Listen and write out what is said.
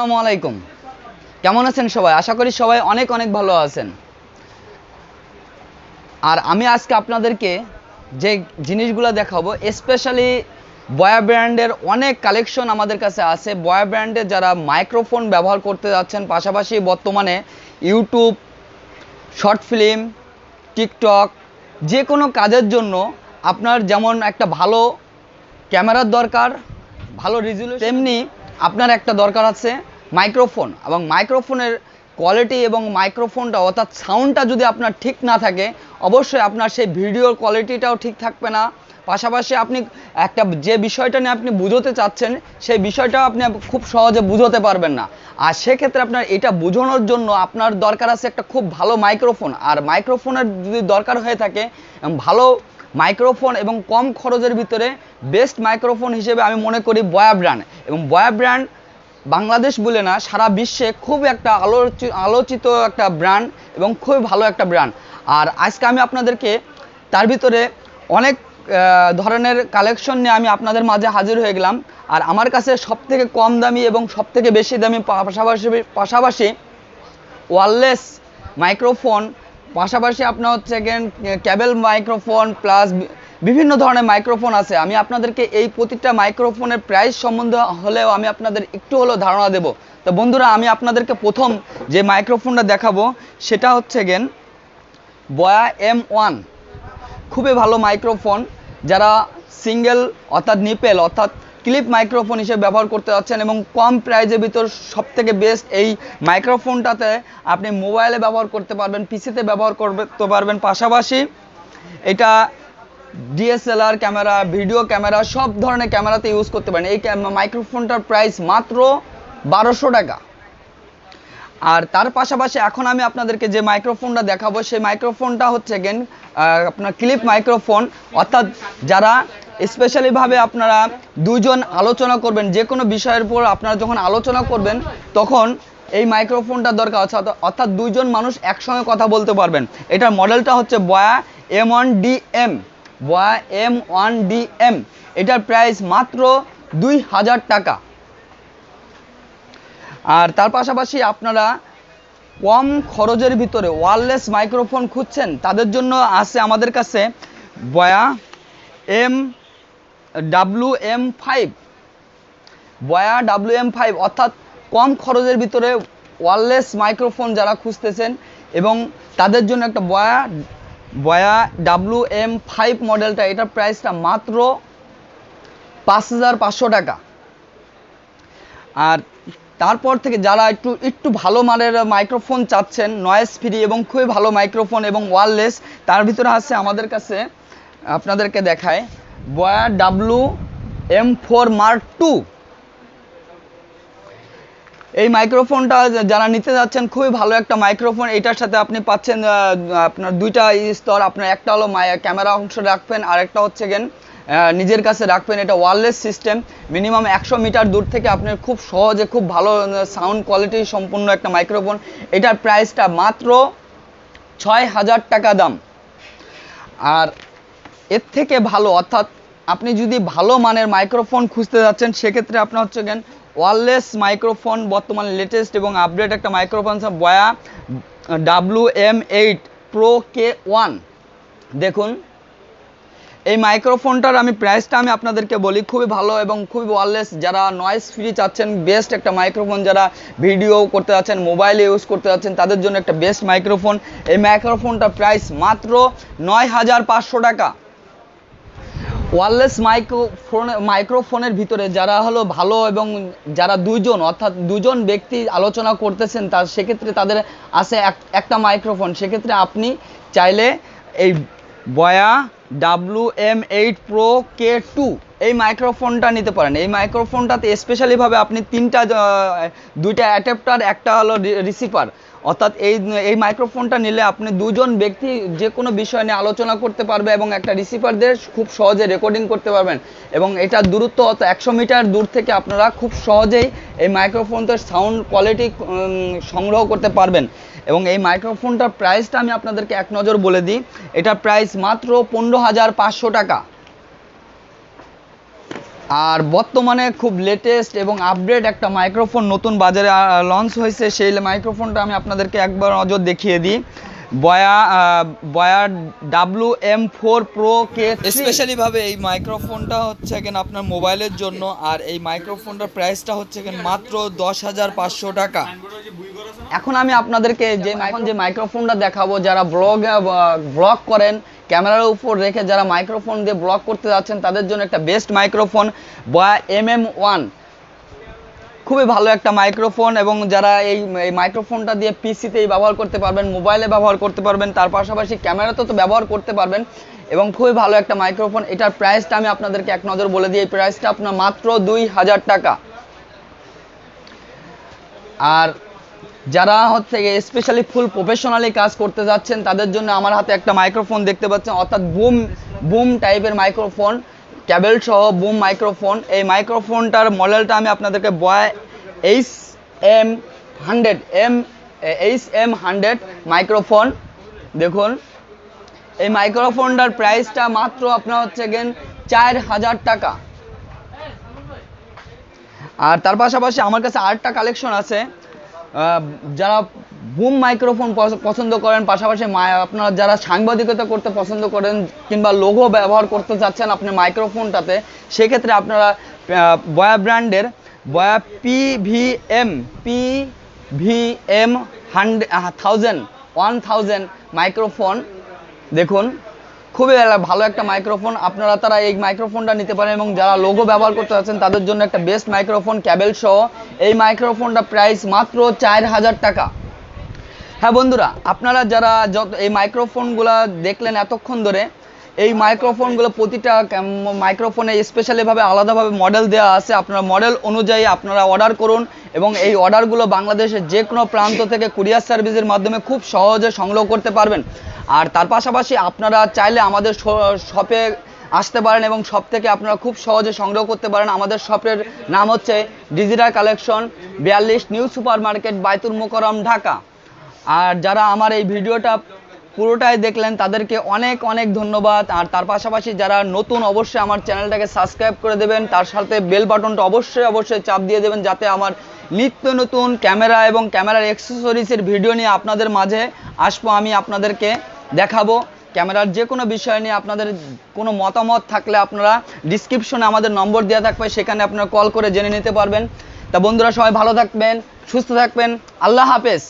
আসসালামু আলাইকুম। কেমন আছেন সবাই? আশা করি সবাই অনেক অনেক ভালো আছেন। আর আমি আজকে আপনাদেরকে যে জিনিসগুলো দেখাবো স্পেশালি বয়া ব্র্যান্ডের অনেক কালেকশন আমাদের কাছে আছে। বয়া ব্র্যান্ডের যারা মাইক্রোফোন ব্যবহার করতে যাচ্ছেন, পাশাপাশি বর্তমানে ইউটিউব শর্ট ফিল্ম টিকটক যে কোনো কাজের জন্য আপনার যেমন একটা ভালো ক্যামেরার দরকার, ভালো রিজলিউশন তেমনি আপনার একটা দরকার আছে মাইক্রোফোন এবং মাইক্রোফোনের কোয়ালিটি এবং মাইক্রোফোনটা অর্থাৎ সাউন্ডটা যদি আপনার ঠিক না থাকে, অবশ্যই আপনার সেই ভিডিওর কোয়ালিটিটাও ঠিক থাকবে না। পাশাপাশি আপনি একটা যে বিষয়টা নিয়ে আপনি বুঝতে চাচ্ছেন, সেই বিষয়টাও আপনি খুব সহজে বুঝতে পারবেন না। আর সেক্ষেত্রে আপনার এটা বোঝানোর জন্য আপনার দরকার আছে একটা খুব ভালো মাইক্রোফোন। আর মাইক্রোফোনের যদি দরকার হয়ে থাকে, ভালো মাইক্রোফোন এবং কম খরচের ভিতরে বেস্ট মাইক্রোফোন হিসেবে আমি মনে করি বয়া ব্র্যান্ড এবং বয়া ব্র্যান্ড বাংলাদেশ বলে না, সারা বিশ্বে খুব একটা আলোচি- আলোচিত একটা ব্র্যান্ড এবং খুবই ভালো একটা ব্র্যান্ড আর আজকে আমি আপনাদেরকে তার ভিতরে অনেক ধরনের কালেকশন নিয়ে আমি আপনাদের মাঝে হাজির হয়ে গেলাম। আর আমার কাছে সবথেকে কম দামি এবং সবথেকে বেশি দামি পাশাপাশি পাশাপাশি ওয়ারলেস মাইক্রোফোন পাশাপাশি আপনার হচ্ছে ক্যাবেল মাইক্রোফোন প্লাস বিভিন্ন ধরনের মাইক্রোফোন আছে। আমি আপনাদেরকে এই প্রতিটা মাইক্রোফোনের প্রাইস সম্বন্ধে হলেও আমি আপনাদের একটু হলেও ধারণা দেব। তো বন্ধুরা, আমি আপনাদেরকে প্রথম যে মাইক্রোফোনটা দেখাবো, সেটা হচ্ছে গেন বয়া এম ওয়ান খুবই ভালো মাইক্রোফোন যারা সিঙ্গেল অর্থাৎ নিপেল অর্থাৎ ক্লিপ মাইক্রোফোন হিসেবে ব্যবহার করতে যাচ্ছেন এবং কম প্রাইজের ভিতর সব থেকে বেস্ট এই মাইক্রোফোনটাতে আপনি মোবাইলে ব্যবহার করতে পারবেন পিসিতে ব্যবহার করতে পারবেন। পাশাপাশি এটা ডিএসএলআর ক্যামেরা ভিডিও ক্যামেরা সব ধরনের ক্যামেরাতে ইউজ করতে পারেন। এই মাইক্রোফোনটার প্রাইস মাত্র বারোশো টাকা। আর তার পাশাপাশি এখন আমি আপনাদেরকে যে মাইক্রোফোনটা দেখাবো, সেই মাইক্রোফোনটা হচ্ছে গেন আপনার ক্লিপ মাইক্রোফোন অর্থাৎ যারা স্পেশালিভাবে আপনারা দুজন আলোচনা করবেন, যে কোনো বিষয়ের উপর আপনারা যখন আলোচনা করবেন, তখন এই মাইক্রোফোনটা দরকার অর্থাৎ অর্থাৎ দুইজন মানুষ একসঙ্গে কথা বলতে পারবেন। এটার মডেলটা হচ্ছে Boya M one D M Boya M one D M এটার প্রাইস মাত্র দুই হাজার টাকা। আর তার পাশাপাশি আপনারা কম খরচের ভিতরে ওয়ারলেস মাইক্রোফোন খুঁজছেন, তাদের জন্য আছে আমাদের কাছে Boya M W M five Boya W M five অর্থাৎ কম খরচের ভিতরে ওয়ারলেস মাইক্রোফোন যারা খুঁজতেছেন এবং তাদের জন্য একটা বয়া বয়া ডাব্লু এম ফাইভ মডেলটা এটার প্রাইসটা মাত্র পাঁচ হাজার পাঁচশো টাকা। আর তারপর থেকে যারা একটু একটু ভালো মানের মাইক্রোফোন চাচ্ছেন নয়েজ ফ্রি এবং খুবই ভালো মাইক্রোফোন এবং ওয়্যারলেস তার ভিতরে আছে আমাদের কাছে, আপনাদেরকে দেখায় Boya W M four mark two এই মাইক্রোফোনটা যারা নিতে যাচ্ছেন, খুবই ভালো একটা মাইক্রোফোন এটার সাথে আপনি পাচ্ছেন আপনার দুইটা স্তর, আপনার একটা হলো ক্যামেরা অংশ রাখবেন, আর একটা হচ্ছে গেন নিজের কাছে রাখবেন। এটা ওয়ারলেস সিস্টেম মিনিমাম একশো মিটার দূর থেকে আপনি খুব সহজে, খুব ভালো সাউন্ড কোয়ালিটি সম্পূর্ণ একটা মাইক্রোফোন এটার প্রাইসটা মাত্র ছয় হাজার টাকা দাম। আর এর থেকে ভালো, অর্থাৎ আপনি যদি ভালো মানের মাইক্রোফোন খুঁজতে যাচ্ছেন, সেক্ষেত্রে আপনার হচ্ছে গেন ওয়ারলেস মাইক্রোফোন, বর্তমানে লেটেস্ট এবং আপডেট একটা microphone Boya W M eight pro K one দেখুন, এই মাইক্রোফোনটার আমি প্রাইসটা আমি আপনাদেরকে বলি, খুবই ভালো এবং খুবই ওয়ারলেস। যারা নয়েজ ফ্রি চাচ্ছেন বেস্ট একটা মাইক্রোফোন, যারা ভিডিও করতে যাচ্ছেন মোবাইলে ইউজ করতে যাচ্ছেন তাদের জন্য একটা বেস্ট মাইক্রোফোন। এই মাইক্রোফোনটার প্রাইস মাত্র নয় হাজার পাঁচশো টাকা। ওয়ারলেস মাইক্রোফোন মাইক্রোফোনের ভিতরে যারা হলো ভালো এবং যারা দুইজন, অর্থাৎ দুজন ব্যক্তি আলোচনা করতেছেন, তার সেক্ষেত্রে তাদের আছে এক- একটা মাইক্রোফোন। সেক্ষেত্রে আপনি চাইলে এই Boya W M eight pro K two এই মাইক্রোফোনটা নিতে পারেন। এই মাইক্রোফোনটাতে স্পেশালিভাবে আপনি তিনটা দুইটা অ্যাডাপ্টার একটা হলো রিসিভার অর্থাৎ এই এই মাইক্রোফোনটা নিলে আপনি দুজন ব্যক্তি যে কোনো বিষয় নিয়ে আলোচনা করতে পারবে এবং একটা রিসিভার দিয়ে খুব সহজে রেকর্ডিং করতে পারবেন। এবং এটার দূরত্ব অত একশো মিটার দূর থেকে আপনারা খুব সহজেই এই মাইক্রোফোনটার সাউন্ড কোয়ালিটি সংগ্রহ করতে পারবেন। এবং এই মাইক্রোফোনটার প্রাইসটা আমি আপনাদেরকে এক নজর বলে দিই। এটার প্রাইস মাত্র পনেরো হাজার পাঁচশো টাকা। আর বর্তমানে খুব লেটেস্ট এবং আপডেট একটা মাইক্রোফোন নতুন বাজারে লঞ্চ হয়েছে। সেই মাইক্রোফোনটা আমি আপনাদেরকে একবার নজর দেখিয়ে দিই। Boya Boya W M four pro K specially ভাবে এই মাইক্রোফোনটা হচ্ছে কেন আপনার মোবাইলের জন্য, আর এই মাইক্রোফোনটার প্রাইসটা হচ্ছে কেন মাত্র দশ হাজার পাঁচশো টাকা। এখন আমি আপনাদেরকে যে এখন যে মাইক্রোফোনটা দেখাবো যারা ব্লগ ব্লগ করেন ক্যামেরার উপর রেখে যারা মাইক্রোফোন দিয়ে ব্লগ করতে যাচ্ছেন তাদের জন্য একটা বেস্ট মাইক্রোফোন বা এম এম ওয়ান খুবই ভালো একটা মাইক্রোফোন এবং যারা এই এই মাইক্রোফোনটা দিয়ে পিসিতেই ব্যবহার করতে পারবেন মোবাইলে ব্যবহার করতে পারবেন তার পাশাপাশি ক্যামেরাতে তো ব্যবহার করতে পারবেন এবং খুবই ভালো একটা মাইক্রোফোন এটার প্রাইসটা আমি আপনাদেরকে এক নজর বলে দিই এই প্রাইসটা আপনার মাত্র দুই হাজার টাকা। আর যারা হচ্ছে স্পেশালি ফুল প্রফেশনালি কাজ করতে যাচ্ছেন, তাদের জন্য আমার হাতে একটা মাইক্রোফোন দেখতে পাচ্ছেন। অর্থাৎ বুম বুম টাইপের মাইক্রোফোন ক্যাবেল সহ বুম মাইক্রোফোন এই মাইক্রোফোনটার মডেলটা আমি আপনাদেরকে Boya H M hundred M H M hundred microphone দেখুন, এই মাইক্রোফোনটার প্রাইসটা মাত্র আপনার হচ্ছে গেন চার হাজার টাকা। আর তার পাশাপাশি আমার কাছে আরেকটা কালেকশন আছে। যারা বুম মাইক্রোফোন পছন্দ করেন, পাশাপাশি আপনারা যারা সাংবাদিকতা করতে পছন্দ করেন কিংবা লোগো ব্যবহার করতে চাচ্ছেন আপনি মাইক্রোফোনটাতে, সেক্ষেত্রে আপনারা বয়া ব্র্যান্ডের, Boya P V M P V M hundred thousand one thousand microphone, দেখুন খুবই ভালো একটা মাইক্রোফোন আপনারা তারা এই মাইক্রোফোনটা নিতে পারেন এবং যারা লোগো ব্যবহার করতে যাচ্ছেন, তাদের জন্য একটা বেস্ট মাইক্রোফোন ক্যাবেল সহ এই মাইক্রোফোনটা প্রাইস মাত্র চার হাজার টাকা। হ্যাঁ বন্ধুরা, আপনারা যারা যত এই মাইক্রোফোনগুলা দেখলেন এতক্ষণ ধরে এই মাইক্রোফোনগুলো প্রতিটা মাইক্রোফোনে স্পেশালিভাবে আলাদাভাবে মডেল দেওয়া আছে। আপনারা মডেল অনুযায়ী আপনারা অর্ডার করুন এবং এই অর্ডারগুলো বাংলাদেশের যে কোনো প্রান্ত থেকে কুরিয়ার সার্ভিসের মাধ্যমে খুব সহজে সংগ্রহ করতে পারবেন। আর তার পাশাপাশি আপনারা চাইলে আমাদের শপে আসতে পারেন এবং শপ থেকে আপনারা খুব সহজে সংগ্রহ করতে পারেন। আমাদের শপের নাম হচ্ছে ডিজিটাল কালেকশন বিয়াল্লিশ new super market Baitul Mukarram Dhaka. আর যারা আমার এই ভিডিওটা পুরোটাই দেখলেন। তাদেরকে অনেক অনেক ধন্যবাদ। আর তার পাশাপাশি যারা নতুন, অবশ্যই আমার চ্যানেলটাকে সাবস্ক্রাইব করে দেবেন। তার সাথে বেল বাটনটা অবশ্যই অবশ্যই চাপ দিয়ে দেবেন যাতে আমার নিত্য নতুন ক্যামেরা এবং ক্যামেরার অ্যাক্সেসরিজের ভিডিও নিয়ে আপনাদের মাঝে আসব, আমি আপনাদেরকে দেখাবো। ক্যামেরার যে কোনো বিষয় নিয়ে আপনাদের কোনো মতামত থাকলে আপনারা ডিসক্রিপশনে আমাদের নম্বর দেওয়া থাকবে, সেখানে আপনারা কল করে জেনে নিতে পারবেন। তা বন্ধুরা, সবাই ভালো থাকবেন, সুস্থ থাকবেন। আল্লাহ হাফেজ।